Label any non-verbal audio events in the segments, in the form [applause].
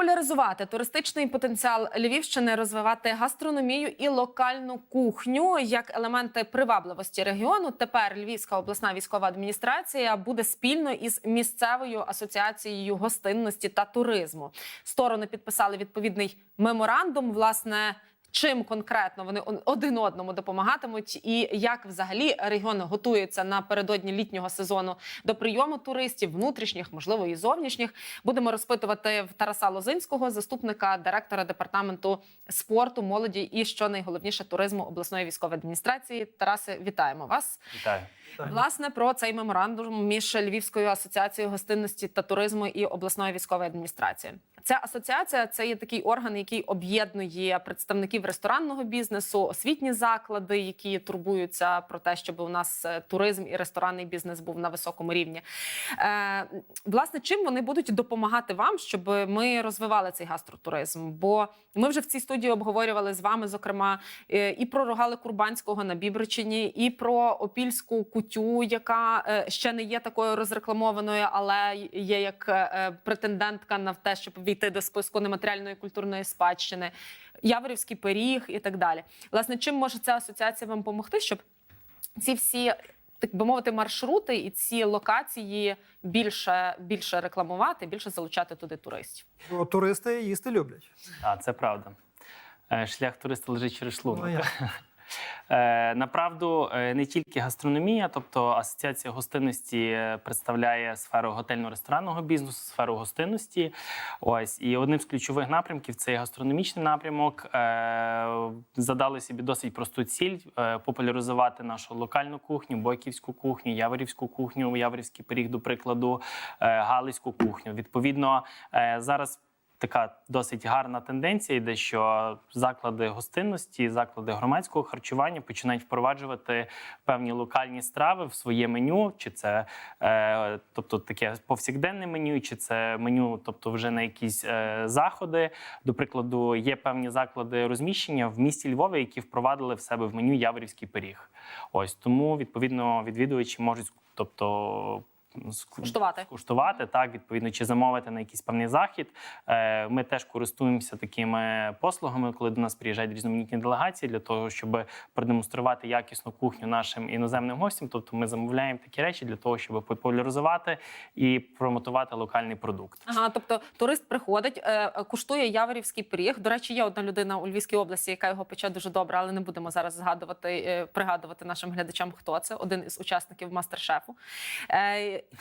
Популяризувати туристичний потенціал Львівщини, розвивати гастрономію і локальну кухню як елементи привабливості регіону. Тепер Львівська обласна військова адміністрація буде спільно із місцевою асоціацією гостинності та туризму. Сторони підписали відповідний меморандум. Власне. Чим конкретно вони один одному допомагатимуть, і як взагалі регіон готується напередодні літнього сезону до прийому туристів, внутрішніх, можливо, і зовнішніх, будемо розпитувати в Тараса Лозинського, заступника директора департаменту спорту, молоді і що найголовніше туризму обласної військової адміністрації. Тарасе, вітаємо вас. Вітаю. Власне про цей меморандум між Львівською асоціацією гостинності та туризму і обласною військовою адміністрацією. Ця асоціація це є такий орган, який об'єднує представників ресторанного бізнесу, освітні заклади, які турбуються про те, щоб у нас е, туризм і ресторанний бізнес був на високому рівні. Е, власне, чим вони будуть допомагати вам, щоб ми розвивали цей гастротуризм? Бо ми вже в цій студії обговорювали з вами, зокрема, е, і про рогали Курбанського на Бібричині, і про опільську кутю, яка е, ще не є такою розрекламованою, але є як претендентка на те, щоб війти до списку нематеріальної культурної спадщини, Яворівський пиріг і так далі. Власне, чим може ця асоціація вам допомогти, щоб ці всі. Так би мовити, маршрути і ці локації більше більше рекламувати, більше залучати туди туристів. Бо туристи їсти люблять. А, це правда. Е, Шлях туриста лежить через шлунок. Ну, Направду, е, не тільки гастрономія, тобто асоціація гостинності е, представляє сферу готельно-ресторанного бізнесу, сферу гостинності. Ось і одним з ключових напрямків це гастрономічний напрямок. Е, Задали собі досить просту ціль е, популяризувати нашу локальну кухню, бойківську кухню, яворівську кухню, яворівський пиріг, до прикладу, е, галицьку кухню. Відповідно, е, зараз така досить гарна тенденція йде, що заклади гостинності, заклади громадського харчування починають впроваджувати певні локальні страви в своє меню, чи це е, тобто таке повсякденне меню, чи це меню, тобто вже на якісь е, заходи. До прикладу, є певні заклади розміщення в місті Львові, які впровадили в себе в меню Яворівський пиріг. Ось тому відповідно відвідувачі можуть, тобто. Ску- Куштувати. скуштувати, так відповідно, чи замовити на якийсь певний захід. Е, Ми теж користуємося такими послугами, коли до нас приїжджають різноманітні делегації для того, щоб продемонструвати якісну кухню нашим іноземним гостям. Тобто ми замовляємо такі речі для того, щоб популяризувати і промотувати локальний продукт. Ага, тобто турист приходить, е, куштує яворівський пиріг. До речі, є одна людина у Львівській області, яка його пече дуже добре, але не будемо зараз згадувати, е, пригадувати нашим глядачам, хто це один із учасників мастер-шефу.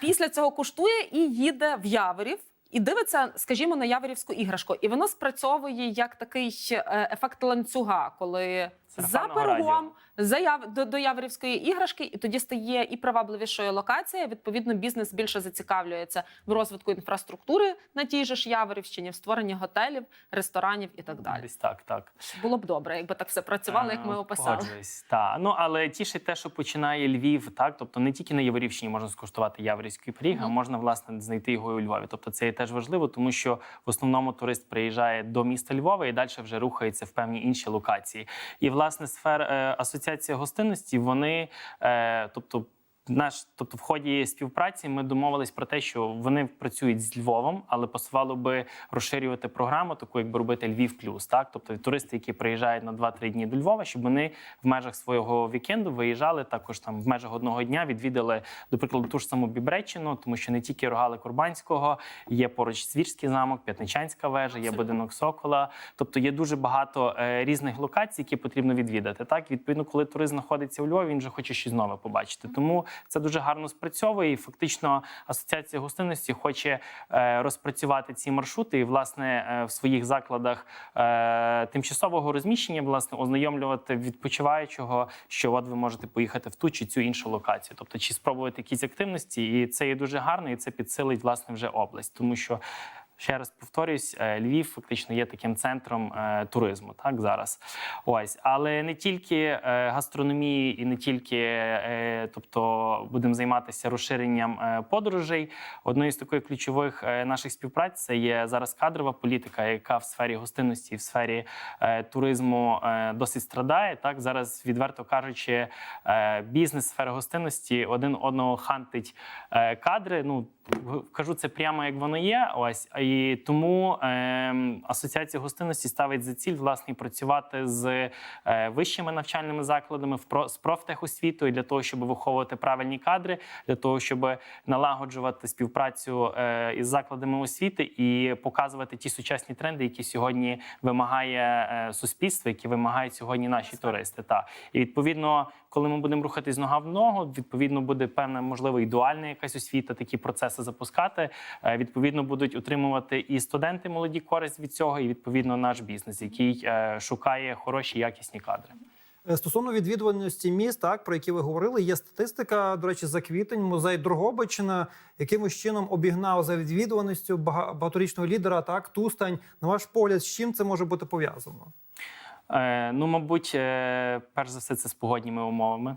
Після цього куштує і їде в Яворів. І дивиться, скажімо, на яворівську іграшку, і воно спрацьовує як такий е, ефект ланцюга, коли за пирогом за яв... до, до яворівської іграшки, і тоді стає і привабливішою локація. Відповідно, бізнес більше зацікавлюється в розвитку інфраструктури на тій же ж Яворівщині, в створенні готелів, ресторанів і так далі. Десь так, так. Було б добре, якби так все працювало, як ми Е, описали. Погоджуюсь, та ну але тішить те, що починає Львів, так тобто не тільки на Яворівщині можна скуштувати яворівський пиріг, а можна власне знайти його і у Львові. Тобто це є теж важливо, тому що в основному турист приїжджає до міста Львова і далі вже рухається в певні інші локації. І власне сфер е, асоціація гостинності, вони, е, тобто. Наш, тобто, в ході співпраці ми домовились про те, що вони працюють з Львовом, але посувало би розширювати програму, таку якби робити Львів плюс. Так, тобто туристи, які приїжджають на 2-3 дні до Львова, щоб вони в межах свого вікенду виїжджали також там в межах одного дня, відвідали, до прикладу, ту ж саму Бібреччину, тому що не тільки рогали Курбанського, є поруч Свірський замок, П'ятничанська вежа, є будинок Сокола. Тобто є дуже багато е, різних локацій, які потрібно відвідати. Так, відповідно, коли турист знаходиться у Львові, він вже хоче щось нове побачити. Тому це дуже гарно спрацьовує. І фактично асоціація гостинності хоче е, розпрацювати ці маршрути і власне е, в своїх закладах е, тимчасового розміщення власне ознайомлювати відпочиваючого, що от ви можете поїхати в ту чи цю іншу локацію, тобто чи спробувати якісь активності, і це є дуже гарно, і це підсилить власне вже область, тому що. Ще раз повторюсь, е, Львів фактично є таким центром е, туризму, так зараз. Ось, але не тільки е, гастрономії і не тільки, тобто, будемо займатися розширенням подорожей. Одною з таких ключових наших співпраць це є зараз кадрова політика, яка в сфері гостинності, в сфері туризму досить страдає. Так зараз, відверто кажучи, бізнес сфери гостинності один одного хантить кадри. Ну кажу це прямо як воно є. Ось і І тому е, асоціація гостинності ставить за ціль власне працювати з е, вищими навчальними закладами з профтехосвітою для того, щоб виховувати правильні кадри, для того, щоб налагоджувати співпрацю е, із закладами освіти і показувати ті сучасні тренди, які сьогодні вимагає е, суспільство, які вимагають сьогодні наші туристи. Та і відповідно, коли ми будемо рухатись нога в ногу, відповідно буде певна, можливо, і дуальна якась освіта, такі процеси запускати. Е, Відповідно, будуть отримувати і студенти молоді користь від цього, і відповідно наш бізнес, який е, шукає хороші якісні кадри. Е, Стосовно відвідуваності міст, так про які ви говорили, є статистика. До речі, за квітень музей Дрогобичина якимось чином обігнав за відвідуваністю бага- багаторічного лідера. Так, Тустань. На ваш погляд, з чим це може бути пов'язано? Е, ну, мабуть, е, перш за все, це з погодніми умовами.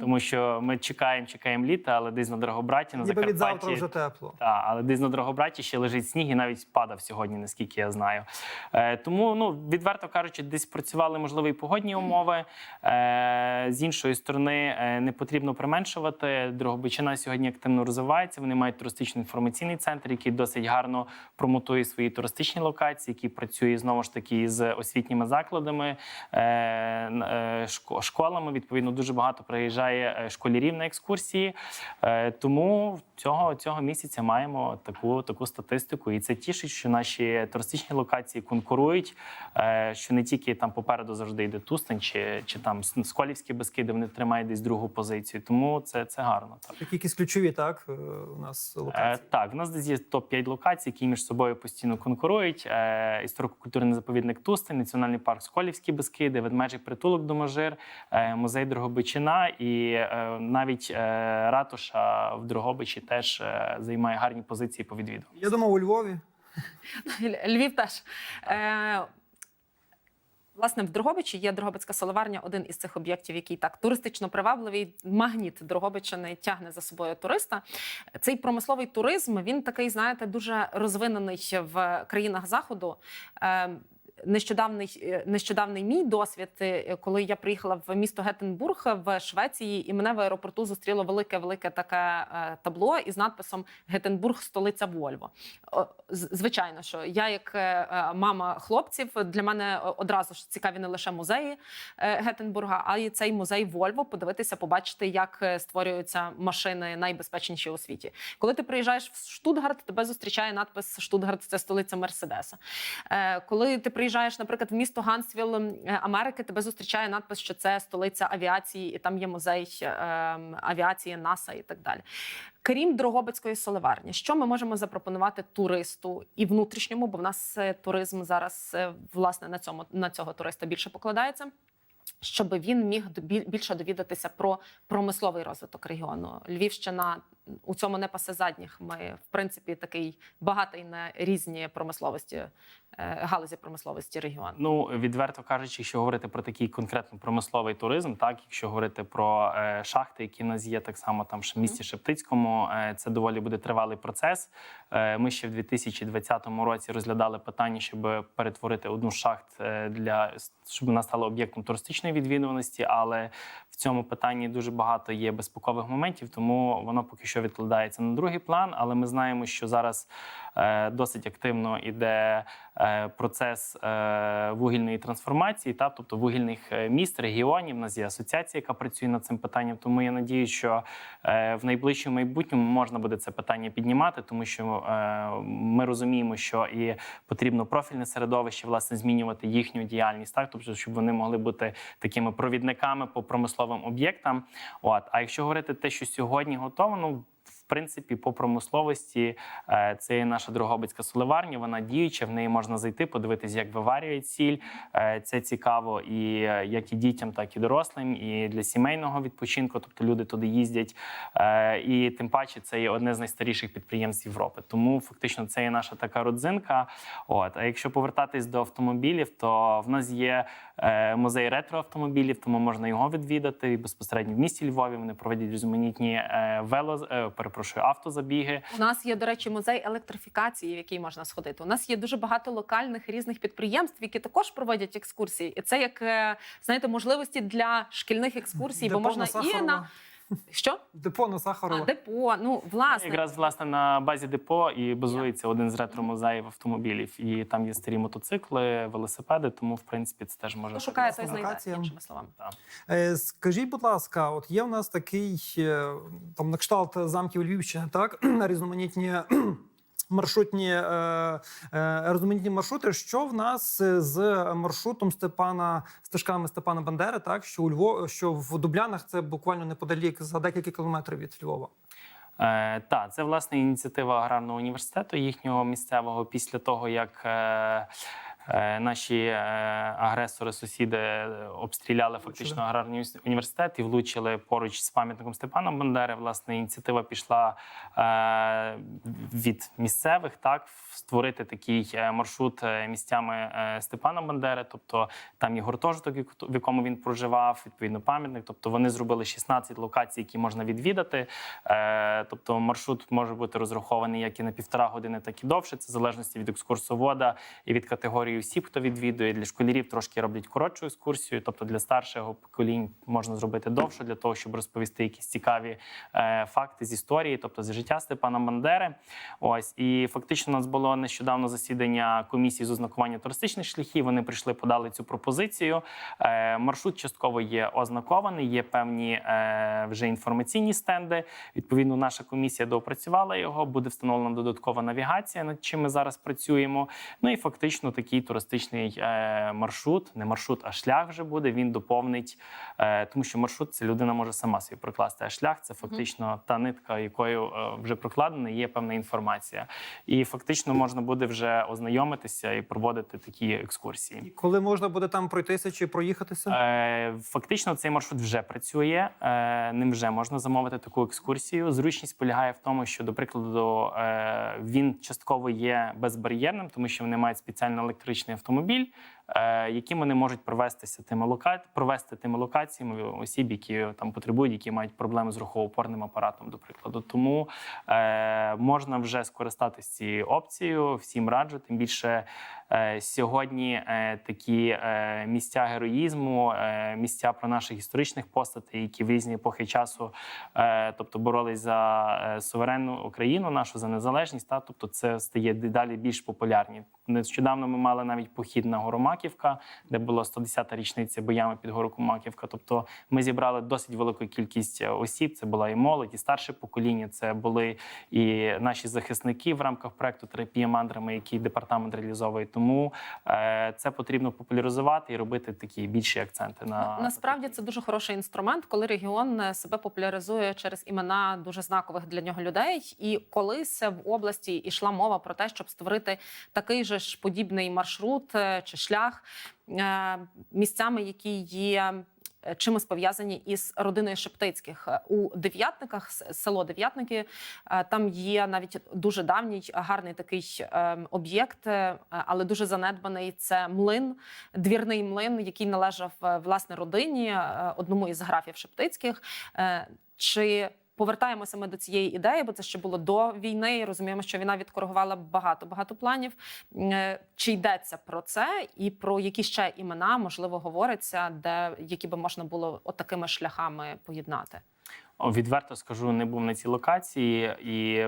Тому що ми чекаємо, чекаємо літа, але десь на Дрогобраті, на Ніби від завтра вже тепло. Так, але десь на Дрогобраті ще лежить сніг і навіть падав сьогодні, наскільки я знаю. Е, тому, ну відверто кажучи, десь працювали можливо і погодні умови. Е, з іншої сторони, е, не потрібно применшувати. Дрогобичина сьогодні активно розвивається. Вони мають туристичний інформаційний центр, який досить гарно промотує свої туристичні локації, який працює знову ж таки з освітніми закладами, е, е, школами. Відповідно, дуже багато приїжджає е, школярів на екскурсії. Е, Тому цього, цього місяця маємо таку, таку статистику, і це тішить, що наші туристичні локації конкурують. е, Що не тільки там попереду завжди йде Тустань, чи, чи там Сколівські Бескиди, вони тримають десь другу позицію. Тому це, це гарно. Так. Якісь ключові, так у нас локації. так, в нас десь є топ-5 локацій, які між собою постійно конкурують. Історико-культурний заповідник Тустин, Національний парк Сколівські Бескиди, Ведмежий притулок Доможир, е, музей Дрогобичина і е, навіть е, ратуша в Дрогобичі теж е, займає гарні позиції по відвіду. Я думав, у Львові. [laughs] Львів теж. Е, Власне, в Дрогобичі є Дрогобицька соливарня, один із цих об'єктів, який так туристично привабливий. Магніт Дрогобичини тягне за собою туриста. Цей промисловий туризм він такий, знаєте, дуже розвинений в країнах заходу. Е, Нещодавний е, нещодавний мій досвід, е, коли я приїхала в місто Гетенбург в Швеції, і мене в аеропорту зустріло велике велике таке е, табло із надписом Гетенбург, столиця Вольво. Звичайно, що я, як е, е, мама хлопців, для мене одразу ж цікаві не лише музеї е, Гетенбурга, а й цей музей Вольво. Подивитися, побачити, як е, створюються машини найбезпечніші у світі. Коли ти приїжджаєш в Штутгарт, тебе зустрічає надпис Штутгарт це столиця Мерседеса. Е, Коли ти приїжджаєш, наприклад, в місто Гансвіл е, Америки, тебе зустрічає надпис, що це столиця авіації, і там є музей е, авіації НАСА і так далі. Крім Дрогобицької соливарні, що ми можемо запропонувати туристу і внутрішньому, бо в нас е, туризм зараз власне на цьому на цього туриста більше покладається. Щоб він міг більше довідатися про промисловий розвиток регіону. Львівщина у цьому не пасе задніх. Ми, в принципі, такий багатий на різні промисловості, галузі промисловості регіону. Ну відверто кажучи, якщо говорити про такий конкретно промисловий туризм, так якщо говорити про е, шахти, які в нас є так само там в місті Шептицькому, е, це доволі буде тривалий процес. Е, ми ще в 2020 році розглядали питання, щоб перетворити одну з шахт е, для щоб вона стала об'єктом туристичної відвідуваності, але цьому питанні дуже багато є безпекових моментів, тому воно поки що відкладається на другий план. Але ми знаємо, що зараз е, досить активно іде е, процес е, вугільної трансформації, та тобто вугільних міст, регіонів. У нас є асоціація, яка працює над цим питанням. Тому я надію, що в найближчому майбутньому можна буде це питання піднімати, тому що ми розуміємо, що і потрібно профільне середовище власне змінювати їхню діяльність, так тобто, щоб вони могли бути такими провідниками по промисловим об'єктам. От а якщо говорити те, що сьогодні готово, ну. В принципі, по промисловості е, це є наша Дрогобицька соливарня. Вона діюча, в неї можна зайти, подивитися, як виварюють сіль. Е, Це цікаво і е, як і дітям, так і дорослим, і для сімейного відпочинку. Тобто люди туди їздять. І тим паче це є одне з найстаріших підприємств Європи. Тому фактично це є наша така родзинка. От а якщо повертатись до автомобілів, то в нас є музей ретроавтомобілів, тому можна його відвідати і безпосередньо в місті Львові. Вони проводять різноманітні е, вело, е, перепрошую, автозабіги. У нас є, до речі, музей електрифікації, в який можна сходити. У нас є дуже багато локальних різних підприємств, які також проводять екскурсії. І це як е, знаєте, можливості для шкільних екскурсій, бо можна і на Що? Депо на А, депо. Ну, власне, Якраз власне на базі депо і базується один з ретро-музеїв автомобілів. І там є старі мотоцикли, велосипеди. Тому, в принципі, це теж може шукає, той знайде, іншими словами. Е, Скажіть, будь ласка, от є в нас такий е, там на кшталт замків Львівщини, так [clears throat] різноманітні. Маршрутні е, е, маршрути. Що в нас е, з маршрутом Степана стежками Степана Бандери? Так що у Львов, що в Дублянах це буквально неподалік за декілька кілометрів від Львова. Е, так, це власне ініціатива аграрного університету їхнього місцевого після того, як е, наші е, агресори, сусіди е, обстріляли фактично аграрний університет і влучили поруч з пам'ятником Степана Бандери. Власне, ініціатива пішла е, від місцевих, так створити такий е, маршрут е, місцями е, Степана Бандери, тобто там є гуртожиток, в якому він проживав, відповідно пам'ятник. Тобто вони зробили 16 локацій, які можна відвідати. Е, Тобто маршрут може бути розрахований як і на півтора години, так і довше. Це в залежності від екскурсовода і від категорії осіб, хто відвідує. Для школярів трошки роблять коротшу екскурсію. Тобто для старшого поколінь можна зробити довше для того, щоб розповісти якісь цікаві е, факти з історії, тобто з життя Степана Бандери. Ось і фактично у нас було нещодавно засідання комісії з ознакування туристичних шляхів. Вони прийшли, подали цю пропозицію. Е, маршрут частково є ознакований, є певні е, вже інформаційні стенди. Відповідно, наша комісія доопрацювала його. Буде встановлена додаткова навігація, над чим ми зараз працюємо. Ну і фактично такий туристичний е, маршрут, не маршрут, а шлях вже буде. Він доповнить, е, тому що маршрут це людина може сама собі прокласти. А шлях це фактично та нитка, якою е, вже прокладена, є певна інформація. І фактично можна буде вже ознайомитися і проводити такі екскурсії. І коли можна буде там пройтися чи проїхатися? Е, Фактично, цей маршрут вже працює. е, Ним вже можна замовити таку екскурсію. Зручність полягає в тому, що, до прикладу, е, він частково є безбар'єрним, тому що вони мають спеціально електричний автомобіль, е, яким вони можуть провестися тими лока... провести тими локаціями осіб, які там потребують, які мають проблеми з рухоопорним апаратом, до прикладу. Тому е, можна вже скористатися цією опцією. Всім раджу. Тим більше сьогодні е, такі е, місця героїзму, е, місця про наших історичних постатей, які в різні епохи часу, е, тобто боролись за е, суверенну Україну, нашу за незалежність. Та тобто це стає дедалі більш популярні. Нещодавно ми мали навіть похід на гору Маківка, де була 110-та річниця боями під гору Маківка. Тобто ми зібрали досить велику кількість е, осіб. Це була і молодь, і старше покоління. Це були і наші захисники в рамках проекту терапія мандрами, який департамент реалізовує. Тому е, це потрібно популяризувати і робити такі більші акценти на Насправді це дуже хороший інструмент, коли регіон е, себе популяризує через імена дуже знакових для нього людей. І колись в області йшла мова про те, щоб створити такий же ж подібний маршрут е, чи шлях місцями, які є. Е, Чимось пов'язані із родиною Шептицьких Е, у дев'ятниках, село Дев'ятники. е, Там є навіть дуже давній гарний такий е, об'єкт, але дуже занедбаний. Це млин, двірний млин, який належав власне родині одному із графів Шептицьких. Чи повертаємося ми до цієї ідеї, бо це ще було до війни. і Розуміємо, що війна відкоригувала багато багато планів. Е, Чи йдеться про це, і про які ще імена можливо говориться, де які би можна було отакими шляхами поєднати? Відверто скажу, не був на цій локації і.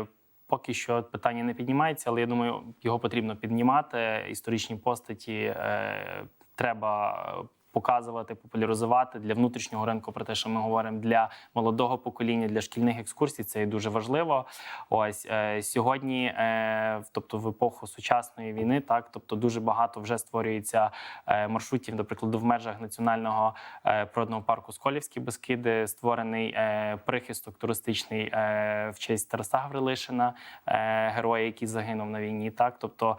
Поки що питання не піднімається, але я думаю, його потрібно піднімати. Історичні постаті е, треба показувати, популяризувати для внутрішнього ринку. Про те, що ми говоримо для молодого покоління, для шкільних екскурсій, це є дуже важливо. Ось е, сьогодні, е, тобто в епоху сучасної війни, так тобто дуже багато вже створюється е, маршрутів, до прикладу, в межах національного природного парку Сколівські Бескиди, створений прихисток туристичний в честь Тараса Гаврилишина, героя, який загинув на війні. Так, тобто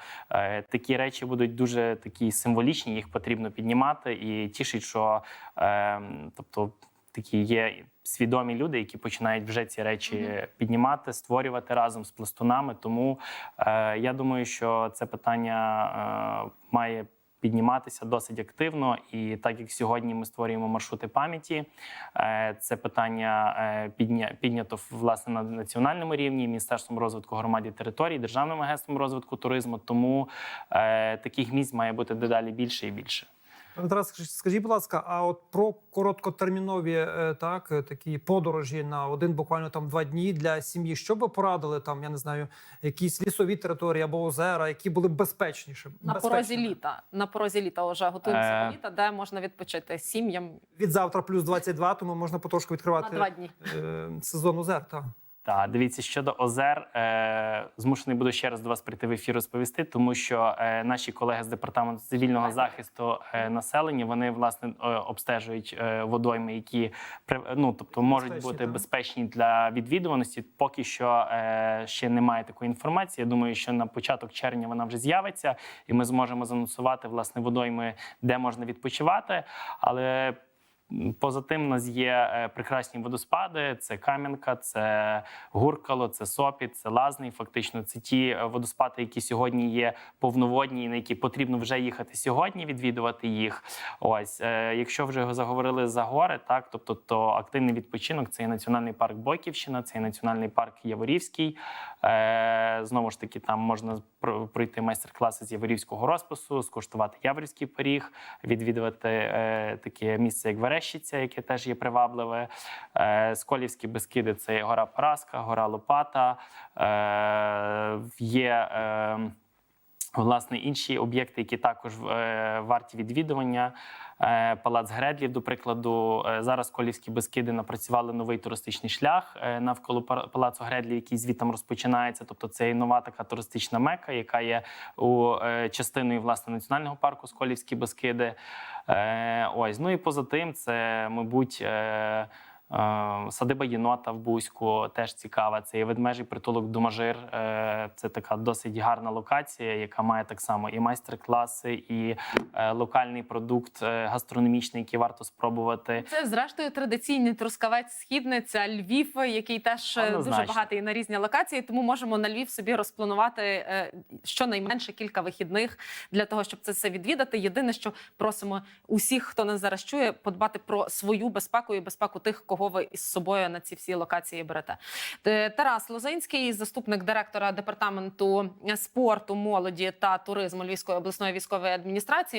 такі речі будуть дуже такі символічні, їх потрібно піднімати і тішить, що е, тобто такі є свідомі люди, які починають вже ці речі піднімати, створювати разом з пластунами. Тому е, я думаю, що це питання е, має. Підніматися досить активно, і так як сьогодні ми створюємо маршрути пам'яті, е, це питання е, підня- піднято власне на національному рівні, міністерством розвитку громад і територій, державним агентством розвитку туризму. Тому е, таких місць має бути дедалі більше і більше. Тарас, скажіть- будь ласка, а от про короткотермінові е, так е, такі подорожі на один буквально там два дні для сім'ї. Що би порадили там? Я не знаю, якісь лісові території або озера, які були б безпечніші На порозі літа. На порозі літа вже готуємося Е. до літа, де можна відпочити сім'ям від завтра плюс 22, тому можна потрошку на відкривати два дні. е, сезон озер. Так. Так, дивіться щодо озер, е, змушений буду ще раз до вас прийти в ефір розповісти, тому що е, наші колеги з департаменту цивільного захисту е, населення вони власне е, обстежують е, водойми, які ну тобто можуть Безпечні, бути так. безпечні для відвідуваності. Поки що е, ще немає такої інформації. Я думаю, що на початок червня вона вже з'явиться, і ми зможемо занонсувати власне водойми, де можна відпочивати. Але поза тим, у нас є е, прекрасні водоспади: це Кам'янка, це Гуркало, це Сопіт, це Лазний. Фактично, це ті е, водоспади, які сьогодні є повноводні, і на які потрібно вже їхати сьогодні, відвідувати їх. Ось, е, якщо вже заговорили за гори, так тобто то активний відпочинок це і національний парк Бойківщина, це і національний парк Яворівський. Знову ж таки, там можна про- пройти майстер-класи з яворівського розпису, скуштувати яворівський пиріг, відвідувати таке місце, як Верещиця, яке теж є привабливе. Е, Сколівські Бескиди це є гора Параска, гора Лопата. Е, є е, власне інші об'єкти, які також е, варті відвідування. Е, Палац Гредлів, до прикладу, е, зараз Колівські Бескиди напрацювали новий туристичний шлях навколо палацу Гредлів, який звітом розпочинається. Тобто, це є нова така туристична мека, яка є у частиною власне національного парку Сколівські Бескиди. Ось ну і поза тим, це мабуть. Е, Садиба єнота в Бузьку теж цікава. Це є ведмежий притулок Домажир. Е, Це така досить гарна локація, яка має так само і майстер-класи, і е, локальний продукт гастрономічний, який варто спробувати. Це зрештою традиційний трускавець східниця Львів, який теж е, дуже Однозначно. багатий на різні локації. Тому можемо на Львів собі розпланувати щонайменше кілька вихідних для того, щоб це все відвідати. Єдине, що просимо усіх, хто нас зараз чує, подбати про свою безпеку і безпеку тих, кого ви із собою на ці всі локації берете. Е, Тарас Лозинський, заступник директора департаменту спорту, молоді та туризму Львівської обласної військової адміністрації.